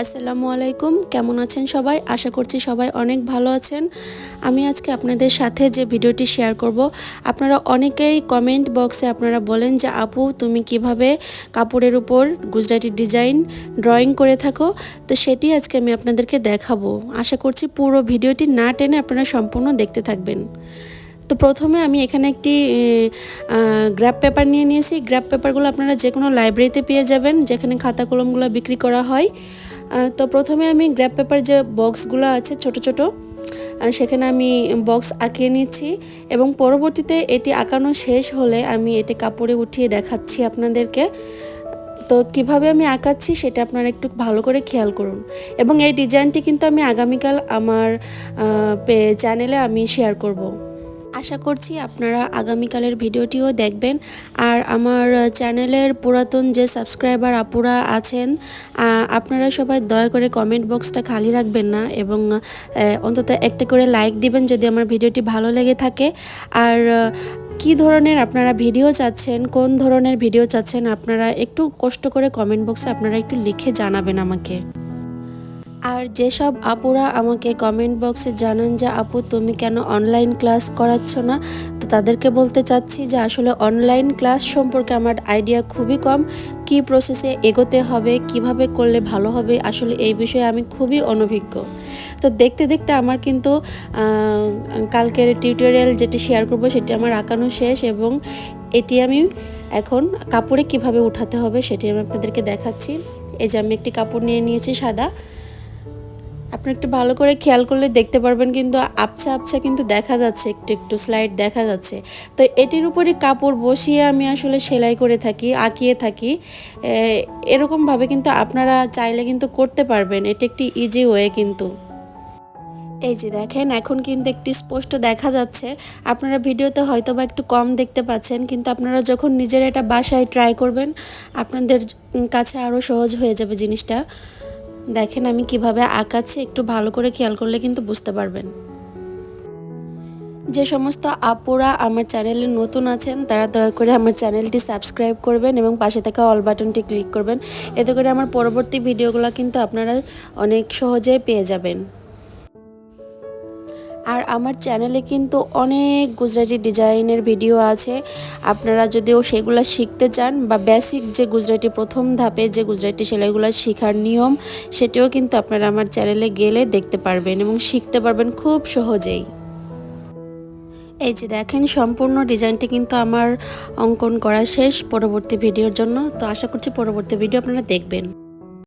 আসসালামু আলাইকুম, কেমন আছেন সবাই? আশা করছি সবাই অনেক ভালো আছেন। আমি আজকে আপনাদের সাথে যে ভিডিওটি শেয়ার করব, আপনারা অনেকেই কমেন্ট বক্সে আপনারা বলেন যে, আপু, তুমি কীভাবে কাপড়ের উপর গুজরাটি ডিজাইন ড্রয়িং করে থাকো? তো সেটি আজকে আমি আপনাদেরকে দেখাবো। আশা করছি পুরো ভিডিওটি না টেনে আপনারা সম্পূর্ণ দেখতে থাকবেন। তো প্রথমে আমি এখানে একটি গ্র্যাপ পেপার নিয়ে নিয়েছি। গ্র্যাপ পেপারগুলো আপনারা যে কোনো লাইব্রেরিতে পেয়ে যাবেন, যেখানে খাতা কলমগুলো বিক্রি করা হয়। তো প্রথমে আমি গ্র্যাপ পেপার যে বক্সগুলো আছে, ছোট ছোট সেখানে আমি বক্স আঁকিয়ে নিচ্ছি এবং পরবর্তীতে এটি আঁকানো শেষ হলে আমি এটি কাপড়ে উঠিয়ে দেখাচ্ছি আপনাদেরকে। তো কীভাবে আমি আঁকাচ্ছি সেটা আপনারা একটু ভালো করে খেয়াল করুন। এবং এই ডিজাইনটি কিন্তু আমি আগামীকাল আমার পে, চ্যানেলে আমি শেয়ার করব। আশা করছি আপনারা আগামীকালের ভিডিওটিও দেখবেন। আর আমার চ্যানেলের পুরাতন যে সাবস্ক্রাইবার আপুরা আছেন আপনারা সবাই দয়া করে কমেন্ট বক্সটা খালি রাখবেন না এবং অন্তত একটা করে লাইক দিবেন যদি আমার ভিডিওটি ভালো লেগে থাকে। আর কি ধরনের আপনারা ভিডিও চাচ্ছেন, কোন ধরনের ভিডিও চাচ্ছেন, আপনারা একটু কষ্ট করে কমেন্ট বক্সে আপনারা একটু লিখে জানাবেন আমাকে। আর যেসব আপুরা আমাকে কমেন্ট বক্সে জানান যে, আপু, তুমি কেন অনলাইন ক্লাস করাচ্ছ না? তো তাদেরকে বলতে চাচ্ছি যে, আসলে অনলাইন ক্লাস সম্পর্কে আমার আইডিয়া খুবই কম। কি প্রসেসে এগোতে হবে, কীভাবে করলে ভালো হবে, আসলে এই বিষয়ে আমি খুবই অনভিজ্ঞ। তো দেখতে দেখতে আমার কিন্তু কালকের টিউটোরিয়াল যেটি শেয়ার করব সেটি আমার আঁকানো শেষ এবং এটি আমি এখন কাপড়ে কীভাবে উঠাতে হবে সেটি আমি আপনাদেরকে দেখাচ্ছি। এই যে আমি একটি কাপড় নিয়ে নিয়েছি সাদা। আপনি একটু ভালো করে খেয়াল করলে দেখতে পারবেন কিন্তু আবছা আবছা কিন্তু দেখা যাচ্ছে, একটু একটু স্লাইড দেখা যাচ্ছে। তো এটির উপরে কাপড় বসিয়ে আমি আসলে সেলাই করে থাকি, আঁকিয়ে থাকি। এরকমভাবে কিন্তু আপনারা চাইলে কিন্তু করতে পারবেন, এটি একটি ইজি ওয়ে কিন্তু। এই যে দেখেন, এখন কিন্তু একটি স্পষ্ট দেখা যাচ্ছে। আপনারা ভিডিওতে হয়তো বা একটু কম দেখতে পাচ্ছেন, কিন্তু আপনারা যখন নিজের এটা বাসায় ট্রাই করবেন, আপনাদের কাছে আরও সহজ হয়ে যাবে জিনিসটা। দেখেন আমি কীভাবে আঁকাচ্ছি একটু ভালো করে খেয়াল করলে কিন্তু বুঝতে পারবেন। যে সমস্ত আপুরা আমার চ্যানেলে নতুন আছেন, তারা দয়া করে আমার চ্যানেলটি সাবস্ক্রাইব করবেন এবং পাশে থাকা অল বাটনটি ক্লিক করবেন। এতে করে আমার পরবর্তী ভিডিওগুলো কিন্তু আপনারা অনেক সহজেই পেয়ে যাবেন। আর আমার চ্যানেলে কিন্তু অনেক গুজরাটি ডিজাইনের ভিডিও আছে। আপনারা যদিও সেগুলো শিখতে চান বা বেসিক যে গুজরাটি প্রথম ধাপে যে গুজরাটি সেলাইগুলো শেখার নিয়ম, সেটিও কিন্তু আপনারা আমার চ্যানেলে গেলে দেখতে পারবেন এবং শিখতে পারবেন খুব সহজেই। এই যে দেখেন, সম্পূর্ণ ডিজাইনটি কিন্তু আমার অঙ্কন করা শেষ পরবর্তী ভিডিওর জন্য। তো আশা করছি পরবর্তী ভিডিও আপনারা দেখবেন।